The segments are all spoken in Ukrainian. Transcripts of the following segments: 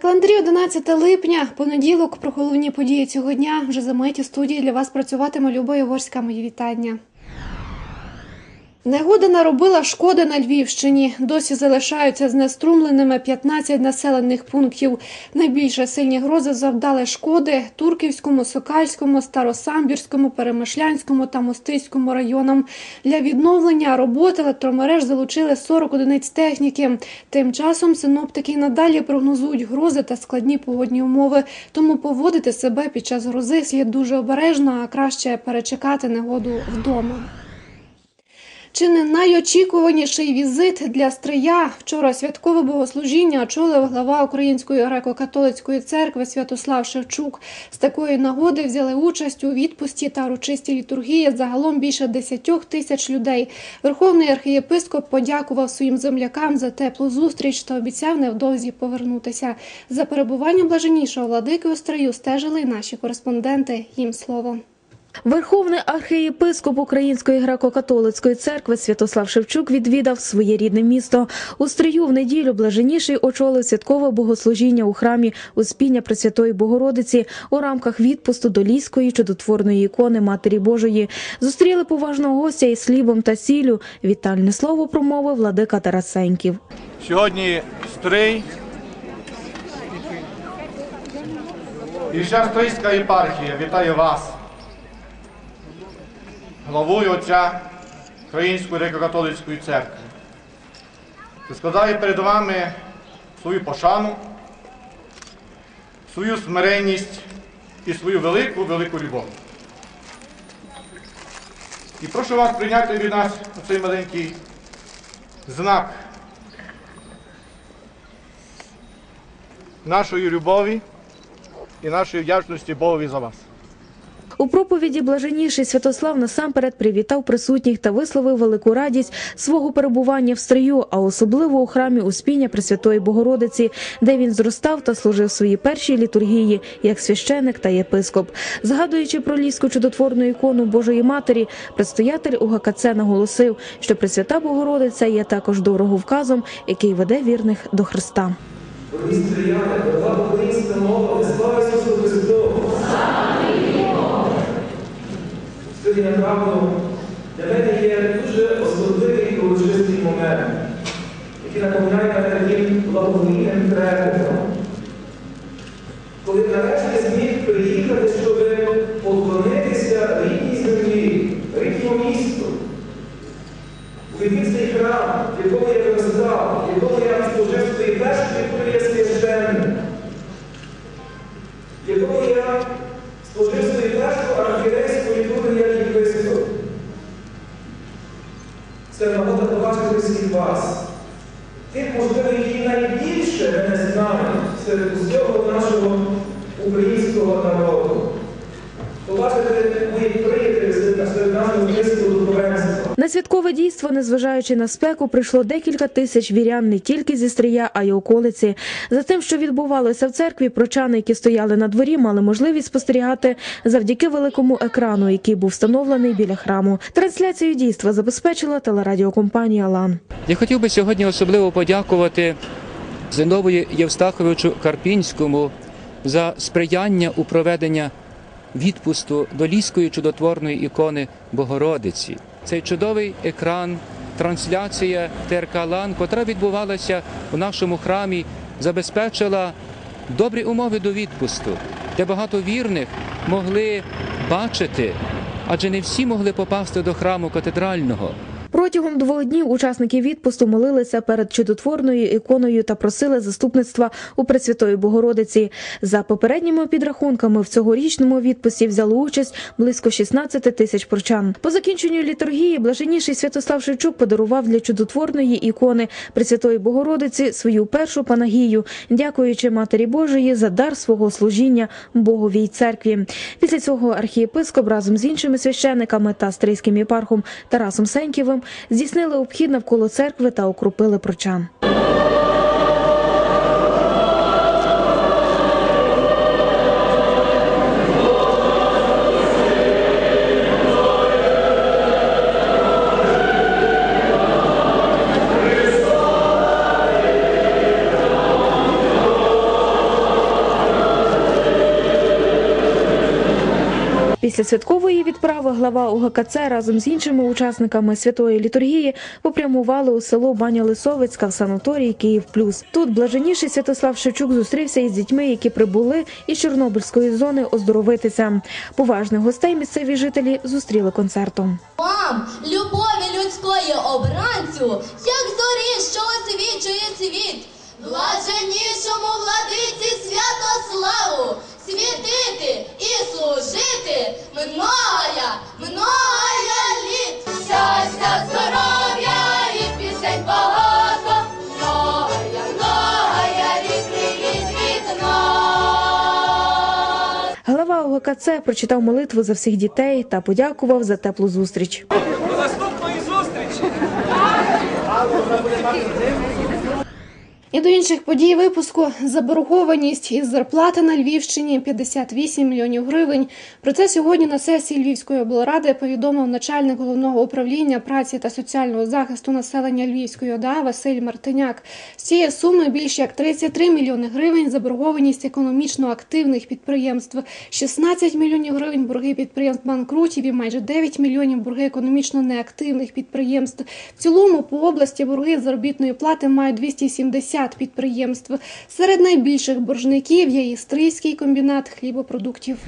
календарі 11 липня, понеділок, про головні події цього дня. Вже за миті студії для вас працюватиме Люба Єворська. Мої вітання. Негода наробила шкоди на Львівщині. Досі залишаються знеструмленими 15 населених пунктів. Найбільше сильні грози завдали шкоди Турківському, Сокальському, Старосамбірському, Перемишлянському та Мостиському районам. Для відновлення роботи електромереж залучили 40 одиниць техніки. Тим часом синоптики надалі прогнозують грози та складні погодні умови. Тому поводити себе під час грози слід дуже обережно, а краще перечекати негоду вдома. Чи не найочікуваніший візит для Стрия? Вчора святкове богослужіння очолив глава Української греко-католицької церкви Святослав Шевчук. З такої нагоди взяли участь у відпусті та урочистій літургії загалом більше 10 тисяч людей. Верховний архієпископ подякував своїм землякам за теплу зустріч та обіцяв невдовзі повернутися. За перебуванням блаженнішого владики у Стрию стежили й наші кореспонденти. Їм слово. Верховний архієпископ Української греко-католицької церкви Святослав Шевчук відвідав своє рідне місто. У стрію в неділю блаженніший очолив святкове богослужіння у храмі Успіння Пресвятої Богородиці у рамках відпусту до ліської чудотворної ікони Матері Божої. Зустріли поважного гостя із хлібом та сіллю. Вітальне слово промовив владика Тарасеньків. Сьогодні стрий. І вся стрийська єпархія вітає вас, главою отця Української греко-католицької церкви. І складає перед вами свою пошану, свою смиренність і свою велику, велику любов. І прошу вас прийняти від нас цей маленький знак нашої любові і нашої вдячності Богові за вас. У проповіді блаженніший Святослав насамперед привітав присутніх та висловив велику радість свого перебування в стрию, а особливо у храмі Успіння Пресвятої Богородиці, де він зростав та служив свої перші літургії як священик та єпископ. Згадуючи про ліску чудотворну ікону Божої Матері, предстоятель УГКЦ наголосив, що Пресвята Богородиця є також дороговказом, який веде вірних до Христа. Стріяни, дорога українська мова, Направду, для мене є дуже особливий і урочистий момент, який напоминає мене таким благовійним трепетом. Коли нарешті зміг приїхати, щоб поклонитися рідній землі, рідному місту. Уявіть цей храм, в якому я виростав, в якому я служив Це робота всіх вас. Тих, можливо, які найбільше не знають серед усього нашого українського народу. Побачити моїх приятелів серед нашого українського. На святкове дійство, незважаючи на спеку, прийшло декілька тисяч вірян не тільки зі стрия, а й околиці. За тим, що відбувалося в церкві, прочани, які стояли на дворі, мали можливість спостерігати завдяки великому екрану, який був встановлений біля храму. Трансляцію дійства забезпечила телерадіокомпанія Лан. Я хотів би сьогодні особливо подякувати Зиновою Євстаховичу Карпінському за сприяння у проведення відпусту до ліської чудотворної ікони Богородиці. Цей чудовий екран, трансляція ТРК Лан, котра відбувалася у нашому храмі, забезпечила добрі умови до відпусту, де багато вірних могли бачити, адже не всі могли попасти до храму катедрального. Протягом двох днів учасники відпусту молилися перед чудотворною іконою та просили заступництва у Пресвятої Богородиці. За попередніми підрахунками в цьогорічному відпусті взяли участь близько 16 тисяч прочан. По закінченню літургії блаженніший Святослав Шевчук подарував для чудотворної ікони Пресвятої Богородиці свою першу панагію, дякуючи Матері Божої за дар свого служіння Боговій церкві. Після цього архієпископ разом з іншими священиками та стрийським єпархом Тарасом Сеньківим здійснили обхід навколо церкви та окропили прочан. Після святкової відправи глава УГКЦ разом з іншими учасниками святої літургії попрямували у село Баня Лисовицька в санаторії Київ Плюс. Тут блаженніший Святослав Шевчук зустрівся із дітьми, які прибули із Чорнобильської зони оздоровитися. Поважних гостей місцеві жителі зустріли концертом. Вам, любові людської обранцю, як зорі, що освічує світ, блаженнішому владиці Святославу, світити і служити многая, многая літ. Щастя, здоров'я і пісень багато, многая, многая літ привіт від нас. Глава УГКЦ прочитав молитву за всіх дітей та подякував за теплу зустріч. І до інших подій випуску заборгованість із зарплати на Львівщині 58 мільйонів гривень. Про це сьогодні на сесії Львівської облради повідомив начальник головного управління праці та соціального захисту населення Львівської ОДА Василь Мартиняк. З цієї суми більш як 33 мільйони гривень заборгованість економічно активних підприємств, 16 мільйонів гривень борги підприємств банкрутів і майже 9 мільйонів борги економічно неактивних підприємств. В цілому по області борги заробітної плати мають 270 підприємств. Серед найбільших боржників є Істрийський комбінат хлібопродуктів.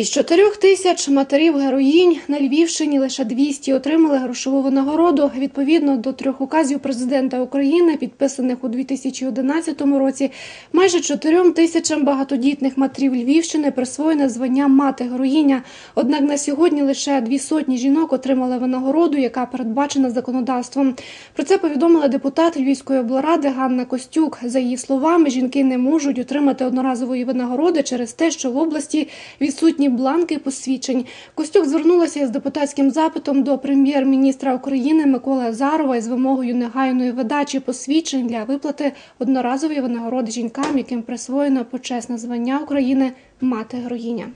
Із чотирьох тисяч матерів героїнь на Львівщині лише 200 отримали грошову винагороду. Відповідно до трьох указів президента України, підписаних у 2011 році, майже чотирьом тисячам багатодітних матерів Львівщини присвоєне звання мати героїня. Однак на сьогодні лише дві сотні жінок отримали винагороду, яка передбачена законодавством. Про це повідомила депутат Львівської облради Ганна Костюк. За її словами, жінки не можуть отримати одноразової винагороди через те, що в області відсутні бланки посвідчень. Костюк звернулася із депутатським запитом до прем'єр-міністра України Миколи Азарова із вимогою негайної видачі посвідчень для виплати одноразової винагороди жінкам, яким присвоєно почесне звання України мати героїня.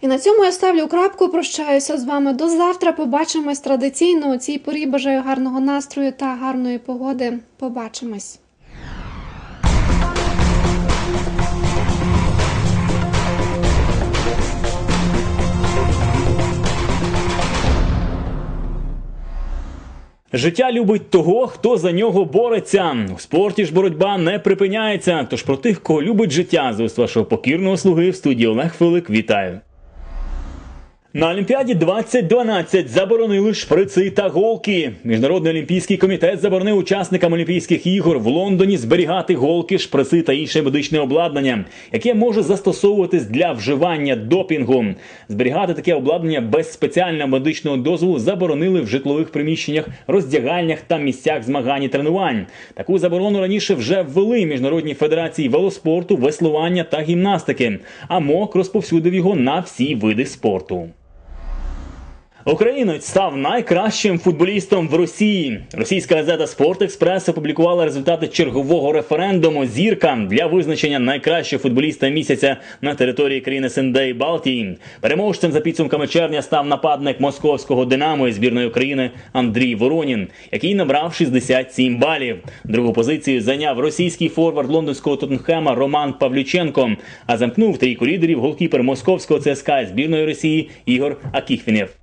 І на цьому я ставлю крапку. Прощаюся з вами до завтра. Побачимось традиційно. У цій порі бажаю гарного настрою та гарної погоди. Побачимось. Життя любить того, хто за нього бореться. У спорті ж боротьба не припиняється. Тож про тих, кого любить життя, з уст вашого покірного слуги в студії Олег Филик. Вітаю. На Олімпіаді 2012 заборонили шприци та голки. Міжнародний олімпійський комітет заборонив учасникам Олімпійських ігор в Лондоні зберігати голки, шприци та інше медичне обладнання, яке може застосовуватись для вживання допінгу. Зберігати таке обладнання без спеціального медичного дозволу заборонили в житлових приміщеннях, роздягальнях та місцях змагань і тренувань. Таку заборону раніше вже ввели міжнародні федерації велоспорту, веслування та гімнастики. А МОК розповсюдив його на всі види спорту. Українець став найкращим футболістом в Росії. Російська газета Спорт Експрес опублікувала результати чергового референдуму зірка для визначення найкращого футболіста місяця на території країни СНД і Балтії. Переможцем за підсумками червня став нападник московського Динамо і збірної України Андрій Воронін, який набрав 67 балів. Другу позицію зайняв російський форвард лондонського Тоттенхема Роман Павлюченко, а замкнув трійку лідерів голкіпер московського ЦСКА збірної Росії Ігор Акіфінєв.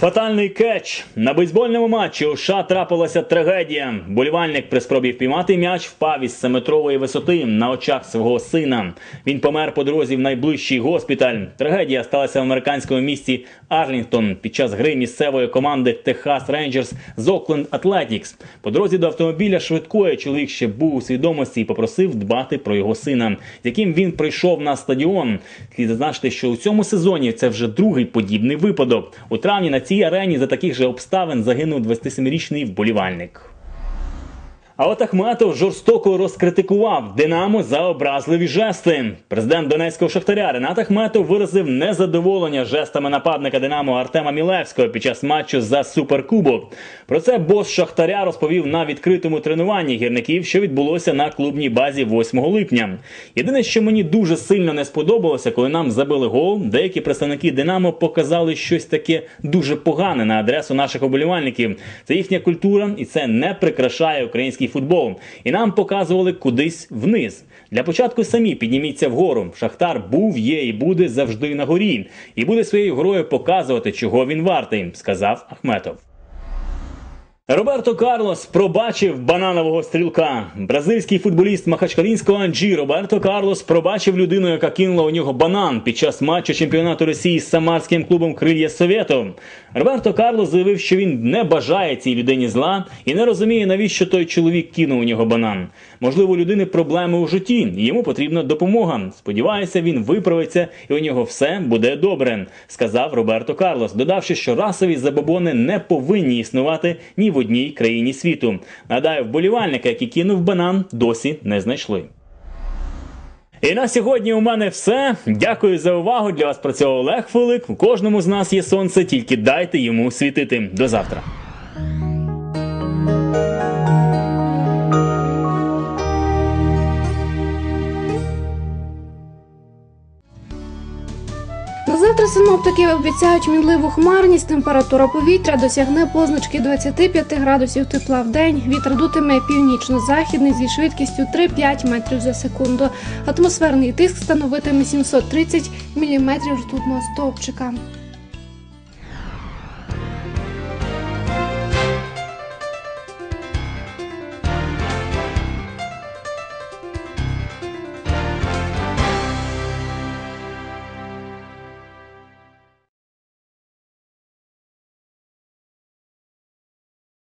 Фатальний кетч на бейсбольному матчі у США трапилася трагедія. Болівальник при спробі впіймати м'яч впав із 7-метрової висоти на очах свого сина. Він помер по дорозі в найближчий госпіталь. Трагедія сталася в американському місті Арлінгтон під час гри місцевої команди Техас Рейнджерс з Окленд Атлетікс. По дорозі до автомобіля швидкої чоловік ще був у свідомості і попросив дбати про його сина, з яким він прийшов на стадіон. Слід зазначити, що у цьому сезоні це вже другий подібний випадок. У травні на цій арені за таких же обставин загинув 27-річний вболівальник. А от Ахметов жорстоко розкритикував Динамо за образливі жести. Президент Донецького шахтаря Ренат Ахметов виразив незадоволення жестами нападника Динамо Артема Мілевського під час матчу за суперкубок. Про це бос Шахтаря розповів на відкритому тренуванні гірників, що відбулося на клубній базі 8 липня. Єдине, що мені дуже сильно не сподобалося, коли нам забили гол, деякі представники Динамо показали щось таке дуже погане на адресу наших оболівальників. Це їхня культура, і це не прикрашає український український футбол, і нам показували кудись вниз. Для початку самі підніміться вгору. Шахтар був, є і буде завжди на горі, і буде своєю грою показувати, чого він вартий, сказав Ахметов. Роберто Карлос пробачив бананового стрілка. Бразильський футболіст Махачкалінського Анджі Роберто Карлос пробачив людину, яка кинула у нього банан під час матчу чемпіонату Росії з самарським клубом Крилья Совєту. Роберто Карлос заявив, що він не бажає цій людині зла і не розуміє, навіщо той чоловік кинув у нього банан. Можливо, у людини проблеми у житті, йому потрібна допомога. Сподіваюся, він виправиться і у нього все буде добре, сказав Роберто Карлос, додавши, що расові забобони не повинні існувати ні в одній країні світу. Нагадаю, вболівальника, який кинув банан, досі не знайшли. І на сьогодні у мене все. Дякую за увагу. Для вас працював Олег Филик. У кожному з нас є сонце, тільки дайте йому світити. До завтра. Синоптики обіцяють мінливу хмарність. Температура повітря досягне позначки 25 градусів тепла в день. Вітер дутиме північно-західний зі швидкістю 3-5 метрів за секунду. Атмосферний тиск становитиме 730 міліметрів ртутного стовпчика.